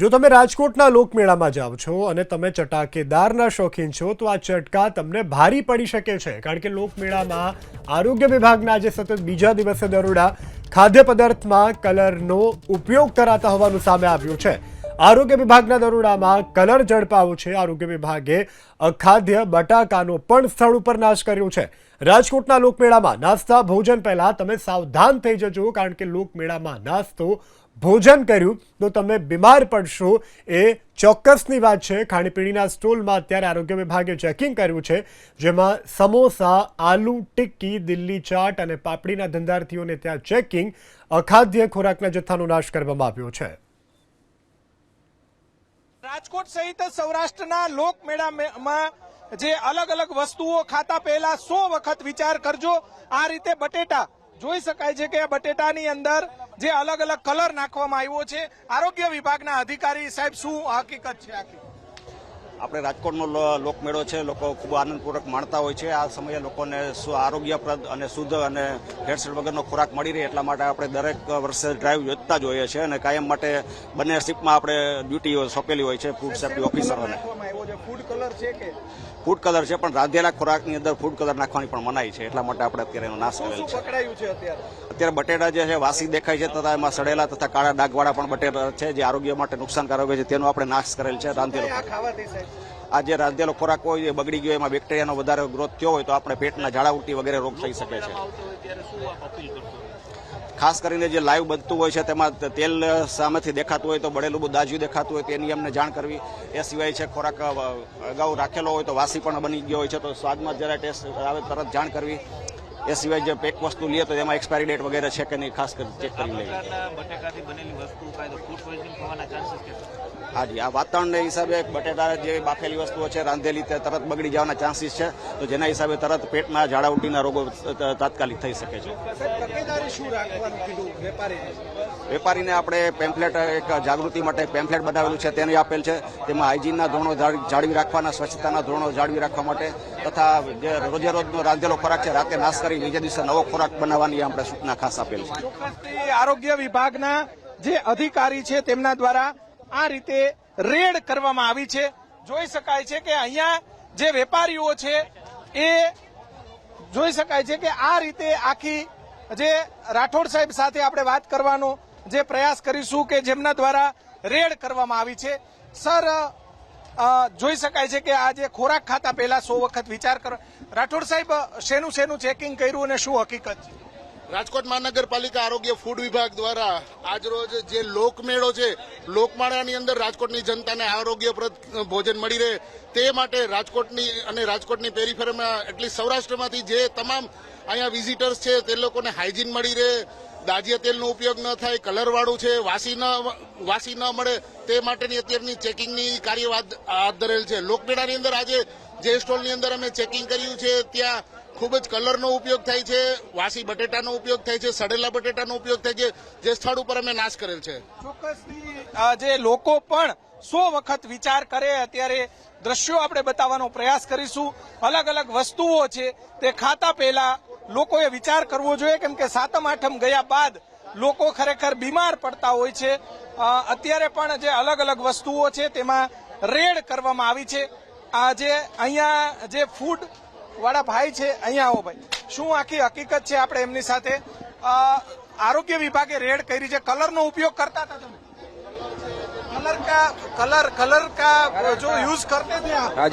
જો તમે રાજકોટના લોકમેળામાં જાઓ છો અને તમે ચટાકેદારના શોખીન છો, તો આ ચટકા તમને ભારી પડી શકે છે. કારણ કે લોકમેળામાં આરોગ્ય વિભાગના આજે સતત બીજા દિવસે દરોડા ખાદ્ય પદાર્થમાં કલરનો ઉપયોગ કરાતા હોવાનું સામે આવ્યું છે. આરોગ્ય વિભાગના દરોડામાં કલર ઝડપાયો છે. આરોગ્ય વિભાગે અખાદ્ય બટાકાનો પણ સ્થળ ઉપર નાશ કર્યો છે. રાજકોટના લોકમેળામાં નાસ્તા, ભોજન પહેલા તમે સાવધાન થઈ જજો, કારણ કે લોકમેળામાં નાસ્તો, ભોજન કર્યું તો તમે બીમાર પડશો. એ ચોક્કસની વાત છે. ખાણીપીણીના સ્ટોલમાં અત્યારે આરોગ્ય વિભાગે ચેકિંગ કર્યું છે, જેમાં સમોસા, આલુ, ટિક્કી, દિલ્હી ચાટ અને પાપડીના ધંધાર્થીઓને ત્યાં ચેકિંગ અખાદ્ય ખોરાકના જથ્થાનો નાશ કરવામાં આવ્યો છે. રાજકોટ સહિત સૌરાષ્ટ્રના લોકમેળામાં જે અલગ અલગ વસ્તુઓ ખાતા પહેલા સો વખત વિચાર કરજો. આ રીતે બટેટા, જોઈ શકાય છે કે બટેટાની અંદર જે અલગ અલગ કલર નાખવામાં આવ્યો છે. આરોગ્ય વિભાગના અધિકારી સાહેબ, શું હકીકત છે આખી? આપણે રાજકોટનો લોકમેળો છે લોકો ખૂબ આનંદપૂર્વક માણતા હોય છે. આ સમયે લોકોને આરોગ્યપ્રદ અને શુદ્ધ અને ભેળસેળ વગરનો ખોરાક મળી રહે એટલા માટે આપણે દરેક વર્ષે ડ્રાઈવ યોજતા જ હોઈએ છીએ અને કાયમ માટે બંને શિપમાં આપણે ડ્યુટી સોંપેલી હોય છે ફૂડ સેફ્ટી ઓફિસરોને ફૂડ કલર છે. કે? ફૂડ કલર છે પણ રાંધેલા ખોરાકની અંદર ફૂડ કલર નાખવાની પણ મનાઈ છે એટલા માટે આપણે અત્યારે એનો નાશ કરેલ છે. અત્યારે? બટેટા જે છે વાસી દેખાય છે તથા એમાં સડેલા તથા કાળા ડાઘવાળા પણ બટેટા છે જે આરોગ્ય માટે નુકસાનકારક હોય છે તેનો આપણે નાશ કરેલ છે રાંધેલો ખાવાથી આ જે રાંધેલો ખોરાક હોય, એ બગડી ગયો, એમાં બેક્ટેરિયાનો વધારે ગ્રોથ થયો હોય, તો આપણે પેટના ઝાડા વગેરે રોગ થઈ શકે છે. ખાસ કરીને જે લાઈવ બનતું હોય છે, તેમાં તેલ સામેથી દેખાતું હોય, તો બળેલું બધું દાજ્યું દેખાતું હોય, તેની અમને જાણ કરવી. એ સિવાય છે, ખોરાક અગાઉ રાખેલો હોય, તો વાસી પણ બની ગયો હોય છે, તો સ્વાદમાં જરા ટેસ્ટ આવે, તરત જાણ કરવી. એ સિવાય જે પેક વસ્તુ લઈએ તો એમાં એક્સપાયરી ડેટ વગેરે છે કે નહીં ખાસ કરી ચેક કરી લઈએ. પ્રકારના બટેકાથી બનેલી વસ્તુ કાંઈ તો ફૂડ પોઈઝનિંગ થવાના ચાન્સીસ કે હાજી આ વાતાવરણના હિસાબે બટેટા જે બાફેલી વસ્તુઓ છે રાંધેલી તે તરત બગડી જવાના ચાન્સીસ છે તો જેના હિસાબે તરત પેટના ઝાડા ઉલટીના રોગો તાત્કાલિક થઈ શકે છે. વેપારીને? વેપારીને આપણે પેમ્ફલેટ એક જાગૃતિ માટે પેમ્ફલેટ બનાવેલું છે તેને આપેલ છે. તેમાં હાઇજીનના ધોરણો જાળવી રાખવાના સ્વચ્છતાના ધોરણો જાળવી રાખવા માટે તથા જે રોજે રોજનો રાંધેલો ખોરાક છે રાતે નાશ કરી બીજા દિવસે નવો ખોરાક બનાવવાની આપણે સૂચના ખાસ આપેલ છે. આરોગ્ય વિભાગના જે અધિકારી છે તેમના દ્વારા આ રીતે રેડ કરવામાં આવી છે. જોઈ શકાય છે કે અહીંયા જે વેપારીઓ છે એ જોઈ શકાય છે કે આ રીતે આખી જે રાઠોડ સાહેબ સાથે આપણે વાત કરવાનો જે પ્રયાસ કરીશું કે જેમના દ્વારા રેડ કરવામાં આવી છે. સર જોઈ શકાય છે કે આ જે ખોરાક ખાતા પહેલા સો વખત વિચાર કરો. રાઠોડ સાહેબ, શેનું શેનું ચેકિંગ કર્યું અને શું હકીકત છે? રાજકોટ મહાનગરપાલિકા આરોગ્ય ફૂડ વિભાગ દ્વારા આજરોજ જે લોકમેળો છે, લોકમેળાની અંદર રાજકોટની જનતાને આરોગ્યપ્રદ ભોજન મળી રહે તે માટે રાજકોટની અને રાજકોટની પેરીફેરમાં એટલી સૌરાષ્ટ્રમાંથી જે તમામ અહીંયા વિઝિટર્સ છે, તે લોકોને હાઇજીન મળી રહે. દાજિયા તેલનો ઉપયોગ ન થાય, કલરવાળું છે, વાસી ન વાસી ન મળે, તે માટેની અત્યારની ચેકિંગની કાર્યવાહ હાથ ધરેલ છે. લોકમેળાની અંદર આજે જે સ્ટોલની અંદર અમે ચેકિંગ કર્યું છે, ત્યાં ખૂબ જ કલરનો ઉપયોગ થાય છે, વાસી બટેટાનો ઉપયોગ થાય છે, સડેલા બટેટાનો ઉપયોગ થાય છે, જે સ્થળ ઉપર અમે નાશ કરેલ છે. ચોક્કસથી જે લોકો પણ સો વખત વિચાર કરે, અત્યારે દ્રશ્યો આપણે બતાવવાનો પ્રયાસ કરીશું. અલગ અલગ વસ્તુઓ છે, તે ખાતા પહેલા લોકોએ વિચાર કરવો જોઈએ કેમ કે સાતમ આઠમ ગયા બાદ લોકો ખરેખર બીમાર પડતા હોય છે. અત્યારે પણ જે અલગ અલગ વસ્તુઓ છે તેમાં રેડ કરવામાં આવી છે. આ જે અહીંયા જે ફૂડ વાળા ભાઈ છે અહીંયા આવો ભાઈ. શું આખી હકીકત છે આપણે એમની સાથે? આરોગ્ય વિભાગે રેડ કરી છે. કલરનો ઉપયોગ કરતા હતા તમે? કલર કા કલર કલર કા જો યુઝ કરતે થે हाँ